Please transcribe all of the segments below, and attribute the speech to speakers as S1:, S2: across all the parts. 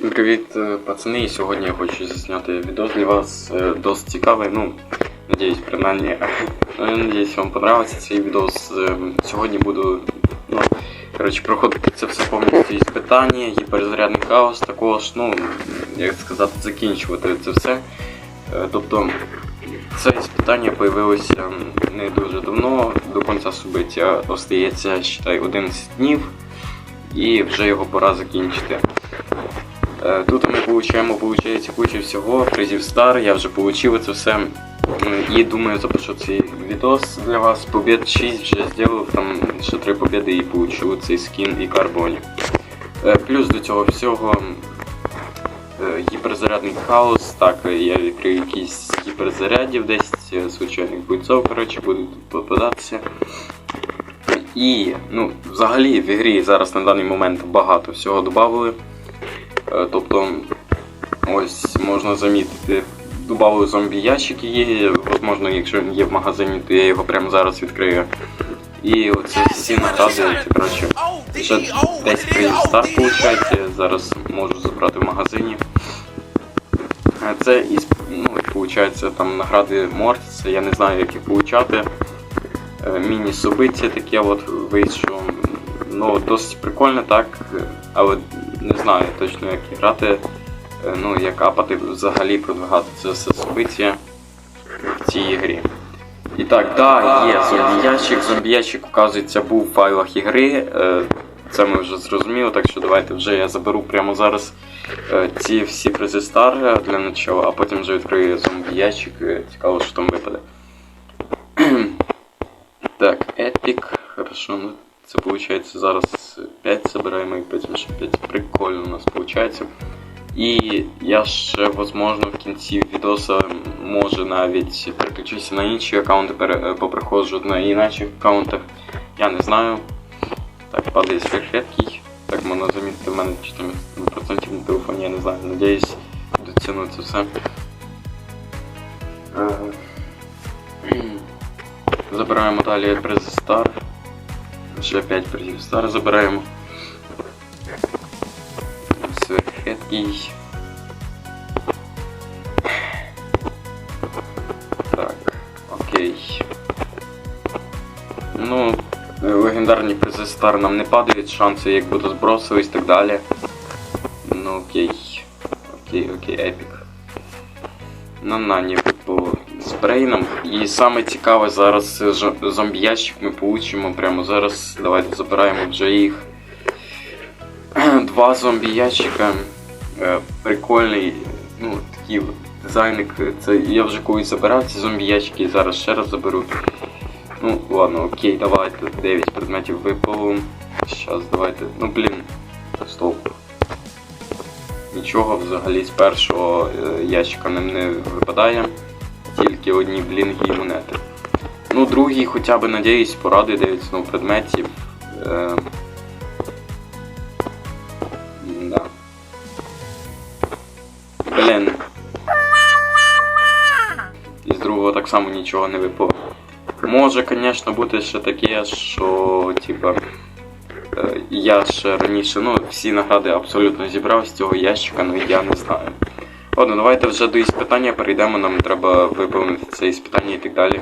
S1: Всім привіт, е, пацани. І Сьогодні я хочу зняти відео для вас е, досить цікавий. Ну, надіюсь, принаймні. Ну, надіюсь, вам понравиться цей відео. Сьогодні буду ну, коротше, проходити це все повністю іспитання, гіперзарядний хаос, також, ну, як сказати, закінчувати це все. Е, Тобто це іспитання появилося не дуже давно, до кінця собиття остається, считай, 11 днів, і вже його пора закінчити. Е, Тут ми получаємо, виходить, кучу всього, призів стар, я вже отримав це все. І думаю, запишу цей відос для вас. Побід 6 вже зробив, там ще 3 побіди і получу цей скін і карбоні. Е, Плюс до цього всього е, гіперзарядний хаос. Так, я відкрив якісь гіперзарядів, 10 е, звичайних бойців, коротше, будуть попадатися. І, ну, взагалі в ігрі зараз на даний момент багато всього додали. Е, Тобто, ось можна замітити, додали зомбі ящики є, можливо, якщо він є в магазині, то я його прямо зараз відкрию. І оце всі награди, коротше, вже десь при старт виходить, зараз можу забрати в магазині. Це і ну, виходить там награди Мортіса, я не знаю, як їх получати. Е, Міні-собиття таке от вийшло. Ну, досить прикольно, так, але не знаю точно як грати, е, ну, як апати взагалі продвигати це все собиття в цій ігрі. І так, да, є зомбі-ящик. Зомбі-ящик, оказується, був в файлах ігри. е, Це ми вже зрозуміли, так що давайте вже я заберу прямо зараз е, ці всі призи стар для начала, а потім вже відкрию зомбі-ящик. е, Цікаво, що там випаде. Так, епік. Хорошо, ну це виходить зараз 5 забираємо і потім ще 5. Прикольно у нас виходить. І я ще, возможно, в кінці відоса може навіть переключуся на інші аккаунти, пере- поприходжу на інших аккаунтах. Я не знаю. Так, падає сверхредкий. Так можна замітити в мене 14% на телефоні, я не знаю. Надіюсь, доціну це все. Е, Забираємо далі призи Стар. Ще 5 призів Стар забираємо. Сверхредкий. Так, окей. Ну, е, легендарні призи Стар нам не падають, шанси як будуть збросились і так далі. Ну окей. Окей, окей, епік. На нані по спрейнам. І саме цікаве зараз зомбі-ящик ми получимо прямо зараз. Давайте забираємо вже їх. Два зомбі-ящика. Е, Прикольний, ну, такий дизайник. Це я вже колись забирав ці зомбі-ящики, зараз ще раз заберу. Ну, ладно, окей, давайте. 9 предметів випало. Щас, давайте. Ну блін. Стоп. Нічого взагалі з першого е, ящика нам не випадає. Тільки одні блінги і монети. Ну, другий хоча б, надіюсь, порадує 9 знову предметів. Е... Да. Блін. І з другого так само нічого не випало. Може, звісно, бути ще таке, що, типа, е, я ще раніше, ну, всі награди абсолютно зібрав з цього ящика, ну я не знаю. Ладно, давайте вже до іспитання перейдемо, нам треба виповнити це іспитання і так далі.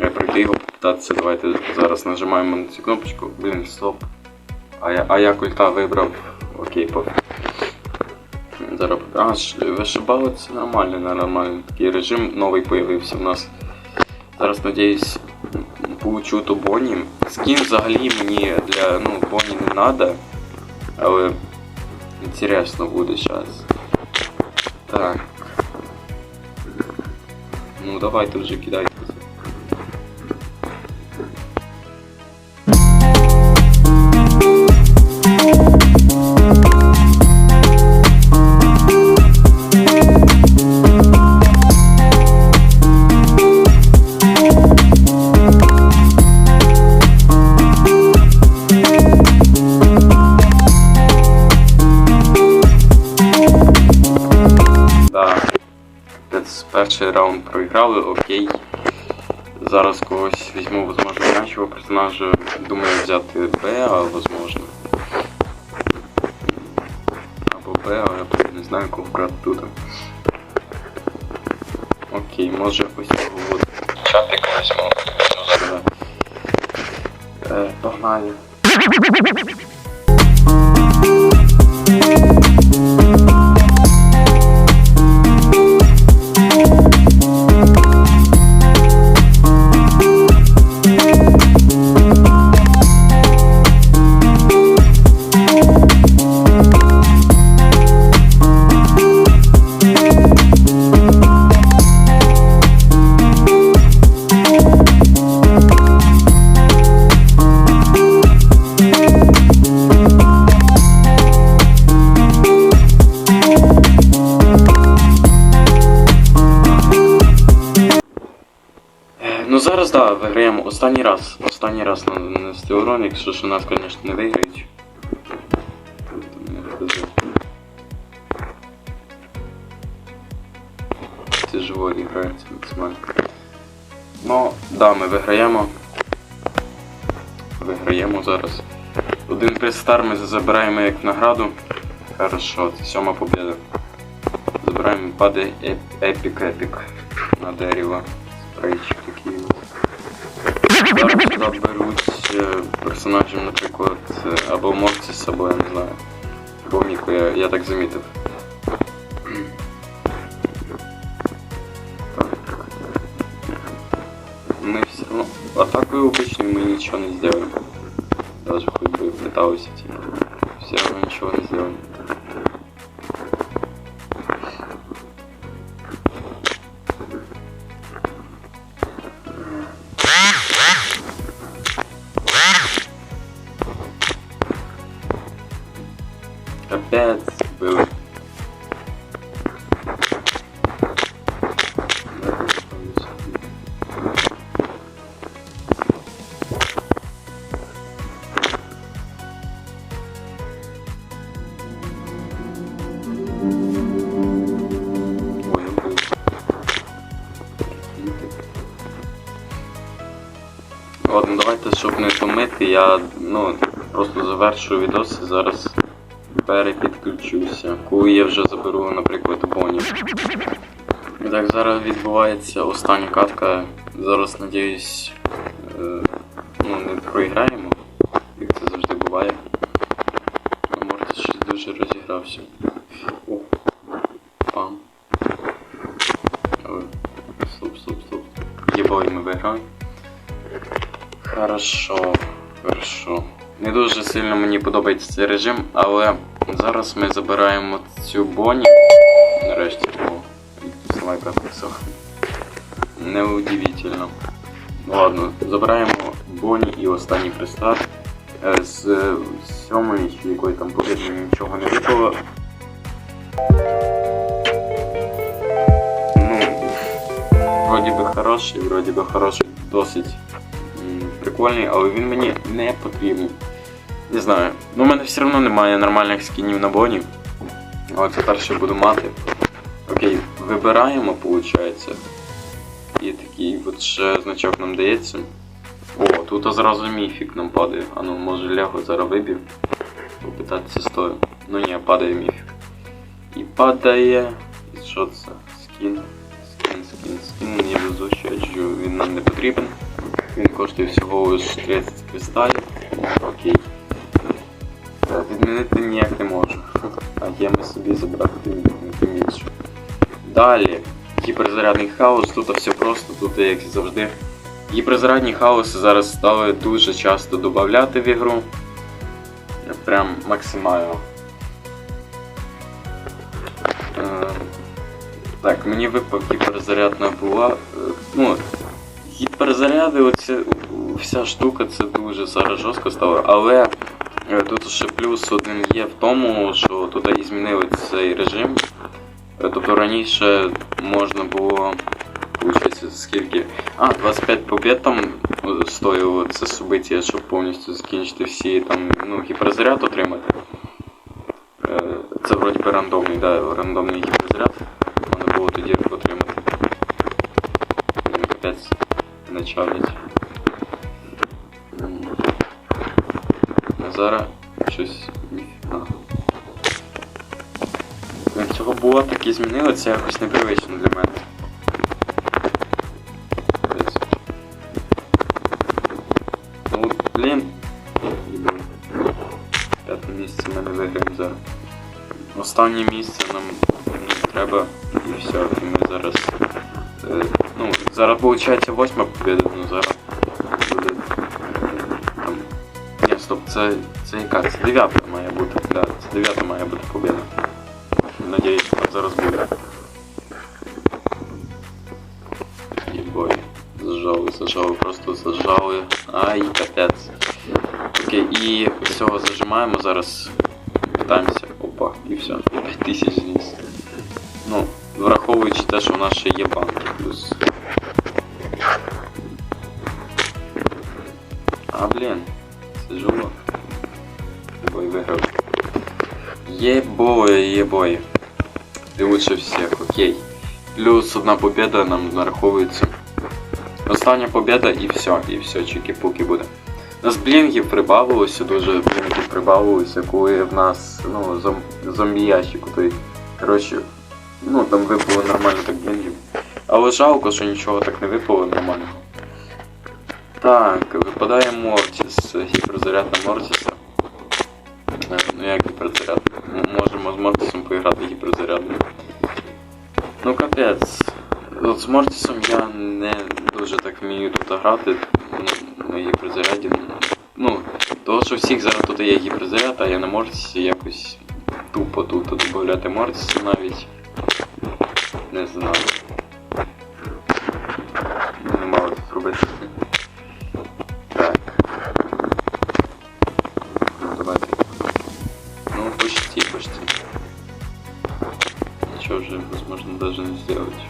S1: Е, Пройти його попитатися. Давайте зараз нажимаємо на цю кнопочку. Блін, стоп. А я, а я культа вибрав. Окей, пофіг. Зараз. А, вишибали це нормально, нормально. Такий режим новий появився в нас. Зараз надіюсь получу ту Бонні. Скін взагалі мені для ну, Бонні не треба. Але інтересно буде зараз. Так. Ну давайте вже кидайте. Перший раунд проіграли, окей. Зараз когось візьму, возможно, іншого персонажа. Думаю взяти Б, а возможно. Або Б, але я не знаю, кого брати тут. Окей, може ось цього от. Чапік візьму. Е, погнали. 15 уроник, якщо ж у нас, звісно, не виграють. Це живої грається максимально. Но да, ми виграємо. Виграємо зараз. Один пристар ми забираємо як награду. Хорошо, це сьома победа. Забираємо падає епік-епік на дерево. Спрейчик такий. Зараз сюди беруть е, персонажів, наприклад, е, або Мортіс, або я не знаю. Або Міку, я, я так замітив. Так. Мы все равно... Атакой обычной мы ничего не сделаем. Даже хоть бы пыталась идти. Все равно ничего не сделаем. Давайте, щоб не томити, я ну, просто завершую відос і зараз перепідключуся. Коли я вже заберу, наприклад, боні. І так, зараз відбувається остання катка. Зараз, надіюсь, е, ну, не програємо, як це завжди буває. Може щось дуже розігрався. О, пам. Стоп, стоп, стоп. Єбой ми виграли. Хорошо, хорошо. Не дуже сильно мені подобається цей режим, але зараз ми забираємо цю боні. Нарешті, о, сама катка сохне. Неудивительно. Ладно, забираємо боні і останній пристат. Е, З е, сьомої чи якої там побіди нічого не випало. Ну, вроді би хороший, вроді би хороший, досить прикольний, але він мені не потрібен. Не знаю. Ну, у мене все одно немає нормальних скінів на боні. Але тепер ще буду мати. Окей, вибираємо, виходить. І такий от ще значок нам дається. О, тут зразу міфік нам падає. А ну, може Лего зараз вибів. Попитатися стою. Ну ні, падає міфік. І падає. І що це? Скін. Скін, скін, скін невезучий, адже він нам не потрібен. Він коштує всього лише 30 кристалів. Окей. Е, Відмінити ніяк не можу. А геми собі забрати тим, тим. Далі. Гіперзарядний хаос, тут все просто, тут як завжди. Гіперзарядні хаоси зараз стали дуже часто додавати в ігру. Прям максимально. Е, Так, мені випав гіперзарядна була. е, Ну, гіперзаряди, оця вся штука, це дуже зараз жорстко стало, але е, тут ще плюс один є в тому, що тут і змінили цей режим. Е, Тобто раніше можна було. Получається, скільки. А, 25 побед там е, стоїло це собиття, щоб повністю закінчити всі там, ну, гіперзаряд отримати. Це вроді би рандомний, да, рандомний гіперзаряд. Можна було тоді отримати. Блін, Капець М. А зараз щось ніфіга. цього була таки змінили, це якось непривично для мене. Ну, блін. П'яте місце ми не виграємо зараз. Останнє місце нам не треба і все, і ми зараз. Е, ну, зараз виходить восьма побіда, ну зараз буде. е, Там. Ні, стоп, це. це яка? Це дев'ята має бути. Да, це дев'ята має бути побіда. Надіюсь, так зараз буде. Єбой. Зажали, зажали, просто зажали. Ай, капець. Окей, і всього зажимаємо зараз. Питаємося. Враховуючи те, що в нас ще є банки плюс. А, блін, це жило. Бой виграв. Єбой, єбой. Ти лучше всех, окей. Плюс одна победа нам нараховується. Остання победа і все, і все, чики-пуки буде. У нас блінгів прибавилося, дуже блінгів прибавилося, коли в нас ну, зом, зомбі ящик. Коротше, ну там випало нормально так блінгів. Але жалко, що нічого так не випало нормально. Так, випадає Мортіс, гіперзаряд на Мортіса. Е, Ну як гіперзаряд? Можемо з Мортісом поіграти гіперзарядом. Ну капець. От з Мортісом я не дуже так вмію тут грати ну, на гіперзаряді. Ну, того, що всіх зараз тут є гіперзаряд, а я на Мортісі якось тупо тут додати Мортіса навіть. Не знаю. Не мало тут робити. Так. Ну, давайте. Ну, почти, почти. Ничего уже, возможно, даже не сделать.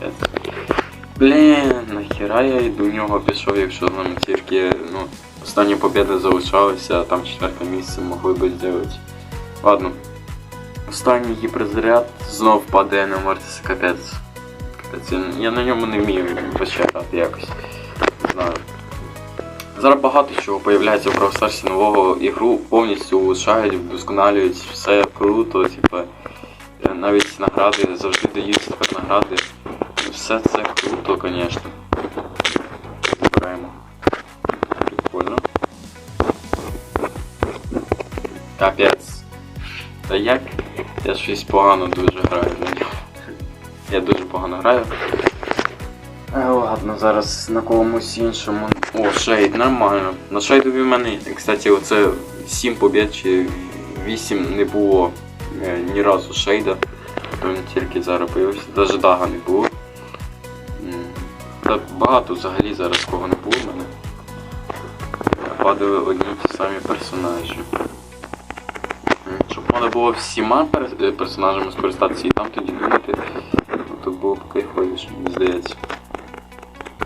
S1: Пять. Блін, нахера я і до нього пішов, якщо нам тільки, ну, остання побіда залишалася, а там четверте місце могли би зробити. Ладно. Останній гіперзаряд знов падає на Мортіса, капець. Капець, я, на ньому не вмію грати якось. Не знаю. Зараз багато чого появляється в Brawl нового ігру, повністю улучшають, вдосконалюють, все круто, типу, навіть награди завжди дають тепер награди. Все це круто, звісно. Збираємо. Прикольно. Капець. Та як? Я щось погано дуже граю на нього. Я дуже погано граю. Е, ладно, зараз на комусь іншому. О, шейд, нормально. На шейдові в мене, кстати, оце 7 побід чи 8 не було е, ні разу шейда. Він тільки зараз появився. Навіть дага не було. Та багато взагалі зараз кого не було в мене. Падали одні ті самі персонажі. Можна було всіма е, персонажами скористатися і там тоді думати, то було б кайфовіше, мені здається.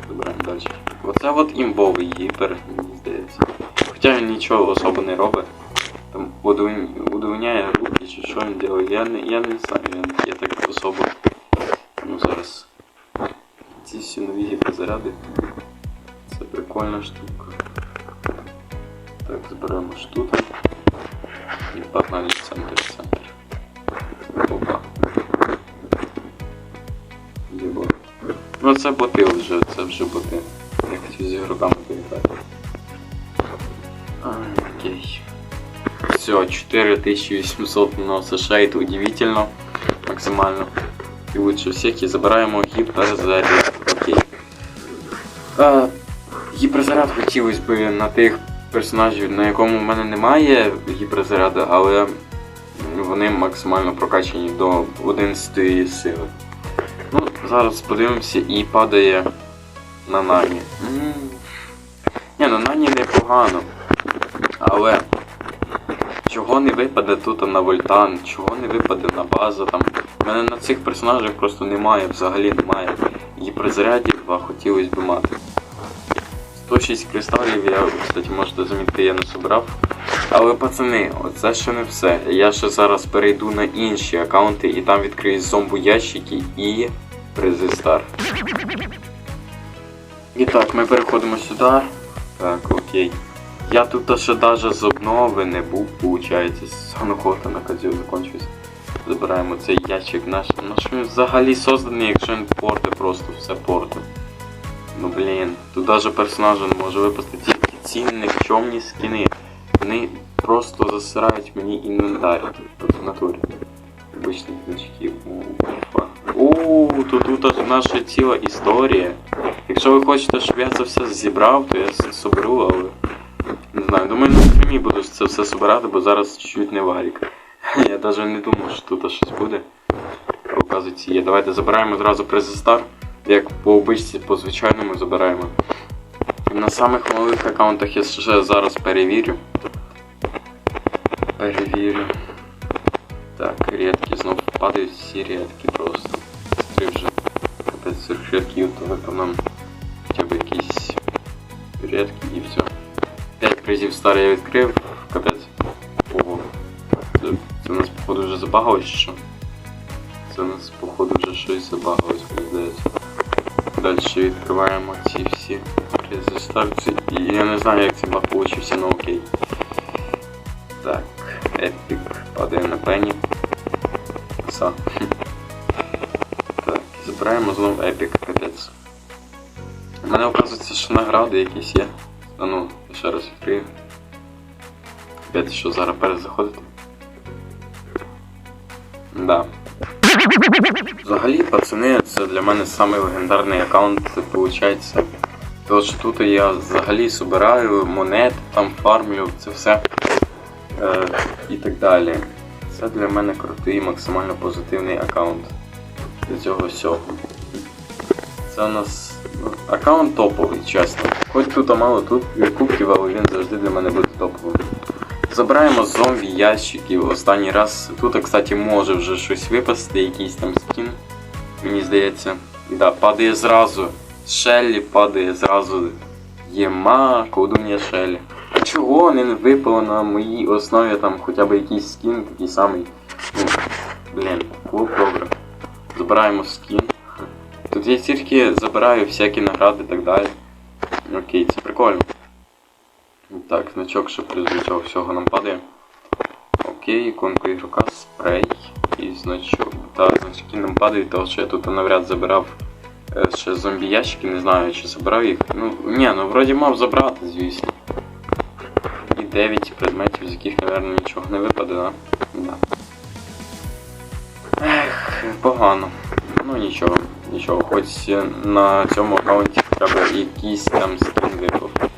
S1: Забираємо далі. Оце от імбовий гіпер, мені здається. Хоча він нічого особо не робить. Там удовольня- удовольняє руки чи що він робить. Я не, я не знаю, я, я так особо. Ну зараз. Ці всі нові гіперзаряди. Це прикольна штука. Так, зберемо штуку. Погнали в центр, в центр. Опа. Єбо. Ну це боти вже, це вже боти. Я хотів з ігроками поіграти. Окей. Все, 4800 наносить шейд, удивительно. Максимально. І лучше всіх і забираємо гіперзаряд. Окей. А, гіперзаряд хотілося б на тих персонажів, на якому в мене немає гіперзаряду, але вони максимально прокачані до 11 сили. Ну, зараз подивимося і падає на Нані. Ні, на Нані непогано. Але чого не випаде тут на Вольтан, чого не випаде на базу там. У мене на цих персонажах просто немає, взагалі немає. Гіперзарядів, а хотілося б мати. 106 кристалів я, кстати, можете замітити, я не собрав. Але пацани, оце ще не все. Я ще зараз перейду на інші аккаунти і там відкрию зомбу ящики і призи стар. І так, ми переходимо сюди. Так, окей. Я тут ще даже з обнови не був, виходить, санохота на козю закончився. Забираємо цей ящик наш. Ну що він взагалі созданий, якщо він порти просто все порти. Ну блін, тут даже не може випасти тільки ці никчомні скини. Вони просто засирають мені інвентар. От в натурі. Обичних значків. Ууу, тут, тут наша ціла історія. Якщо ви хочете, щоб я це все зібрав, то я це соберу, але. Не знаю, думаю, на стрімі буду це все собирати, бо зараз чуть не варік. Я навіть не думав, що тут щось буде. Оказується, є. Давайте забираємо зразу презистар. Як по обичці, по звичайному забираємо. На самих малих аккаунтах я ще зараз перевірю. Перевірю. Так, рідкі знов падають всі рідкі просто. Три вже. Капець цих рідків, то виконам хоча б якісь рідкі і все. П'ять призів старий я відкрив, капець. Ого. Це, це у нас походу вже забагалось що? Це у нас походу вже щось забагалось, мені здається. Далі відкриваємо ці всі призи старці. І я не знаю як цей баг получився, але окей. Так, епік падає на пені. Са. Так, забираємо знову епік, капець. У мене оказується, що награди якісь є. А ну, ще раз відкрию. Капець, що зараз перезаходити? Да. Взагалі, пацани, це для мене самий легендарний аккаунт, виходить. Тому що тут я взагалі збираю монет, там фармлю, це все е, і так далі. Це для мене крутий, максимально позитивний аккаунт для цього всього. Це у нас аккаунт топовий, чесно. Хоч тут мало тут кубків, але він завжди для мене буде топовим. Забираємо зомбі ящиків останній раз. Тут, кстати, може вже щось випасти, якийсь там скін, мені здається. Да, падає зразу. Шеллі падає зразу. Єма, колдун'я Шеллі. А чого не випало на моїй основі там хоча б якийсь скін, такий самий. Ну, блін, клуб добре. Забираємо скін. Тут я тільки забираю всякі награди і так далі. Окей, це прикольно. Так, значок, що плюс до цього всього нам падає. Окей, іконка ігрока, спрей і значок. Так, значки нам падають, тому що я тут навряд забирав е, ще зомбі ящики, не знаю, чи забирав їх. Ну, ні, ну вроді мав забрати, звісно. І 9 предметів, з яких, мабуть, нічого не випаде, да? Да. Ех, погано. Ну нічого, нічого, хоч на цьому аккаунті треба якийсь там скін випав.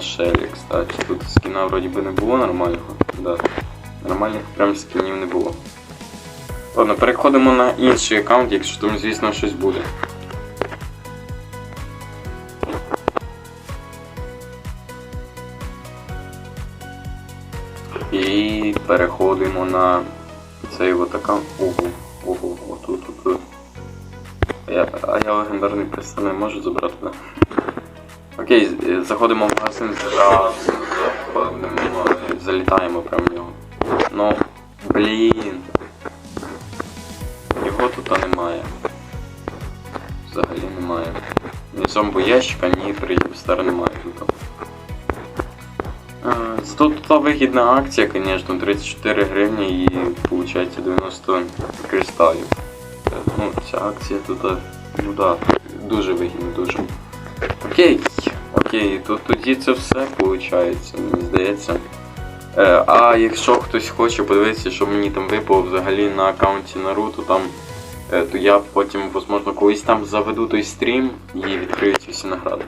S1: Шелі, кстати. Тут скіна вроді би не було нормального. Да. Нормальних прям скінів не було. Ладно, переходимо на інший аккаунт, якщо там, звісно, щось буде. І переходимо на цей от аккаунт. Ого, ого, отут, отут. А я, а я легендарний не можу забрати, да? Окей, заходимо в магазин, заходимо, залітаємо прямо в нього. Ну, блін. Його тут немає. Взагалі немає. Ні зомбо ящика, ні приїв стар немає тут. Зато тут вигідна акція, звісно, 34 гривні і виходить 90 кристалів. Е, Ну, ця акція тут, е, ну да, дуже вигідна, дуже. Окей, окей, то тоді це все виходить, мені здається. Е, а якщо хтось хоче подивитися, що мені там випало взагалі на аккаунті Наруто, там, е, то я потім, можливо, колись там заведу той стрім і відкрию ці всі награди.